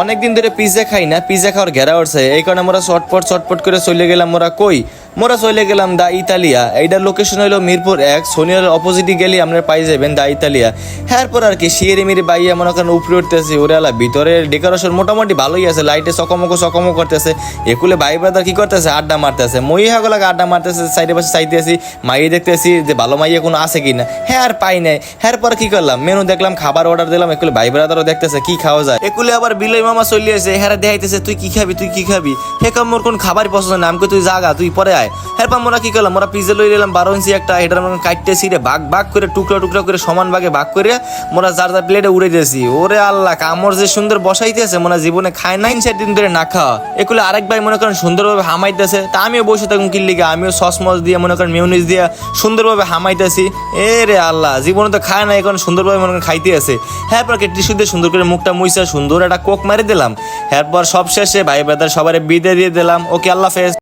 অনেকদিন ধরে পিৎজা খাই না পিৎজা খাওয়ার ঘেরা উঠছে এই কারণে আমরা চটপট চটপট করে চলে গেলাম। মোরা কই? মোরা চলে গেলাম দা ইতালিয়া। এইটার লোকেশন হলো মিরপুর এক সোনিয়ার অপোজিটে গেলে আপনারা পাই যাবেন দা ইতালিয়া। হ্যাঁ পর আর কি শিয়েরে মিরে বাইয়া মনে করেন উপরে উঠতেছি ওরে আলা। ভিতরে ডেকোরেশন মোটামুটি ভালোই আছে লাইটে চকমক চকমক করতেছে। একুলে ভাই ব্রাদার কি করতেছে? আড্ডা মারতেছে। মই হাগলাকে আড্ডা মারতেছে, সাইডে পাশে চাইতেছি, মাইয়ে দেখতেছি যে ভালো মাইয়া কোনো আছে কি না হ্যাঁ আর পাই নাই। হ্যাঁ পর কি করলাম? মেনু দেখলাম, খাবার অর্ডার দিলাম, একুলে ভাই ব্রাদারও দেখতেছে, কি খাওয়া যায়? একুলে আবার বিলই মামা চলে আসে হ্যাঁ দেখাইতেছে, তুই কি খাবি, তুই কি খাবি? হে কাম মোর কোন খাবার পছন্দ না আমাকে তুই জাগা, তুই পরে আয়। হ্যাঁ পর মোরা কি করলাম? মোরা পিজা লই নিলাম, বারো ইঞ্চি একটা, এটার মতন কাটতেছি রে ভাগ ভাগ করে, টুকরা টুকরা করে, সমান ভাগে ভাগ করে মোরা যার যার প্লেটে উড়ে দিয়েছি। ওরে আল্লাহ, কামড় যে সুন্দর বসাইতেছে মনে হয় জীবনে খায় নাই, চার দিন ধরে না খাওয়া। এগুলো আরেক ভাই মনে করেন সুন্দরভাবে হামাইতেছে, তা আমিও বসে থাকুন কিল্লিগে আমিও সস মস দিয়ে মনে করেন মিউনিস দিয়ে সুন্দরভাবে হামাইতেছি। এ রে আল্লাহ, জীবনে তো খায় না এখন সুন্দরভাবে মনে করেন খাইতে আছে। হ্যাঁ পর টিস্যু দিয়ে সুন্দর করে মুখটা মুইসা, সুন্দর একটা কোক মারি দিলাম। এরপর সব শেষে ভাই ব্রাদার সবারে বিদে দিয়ে দিলাম। ওকে, আল্লাহ ফেজ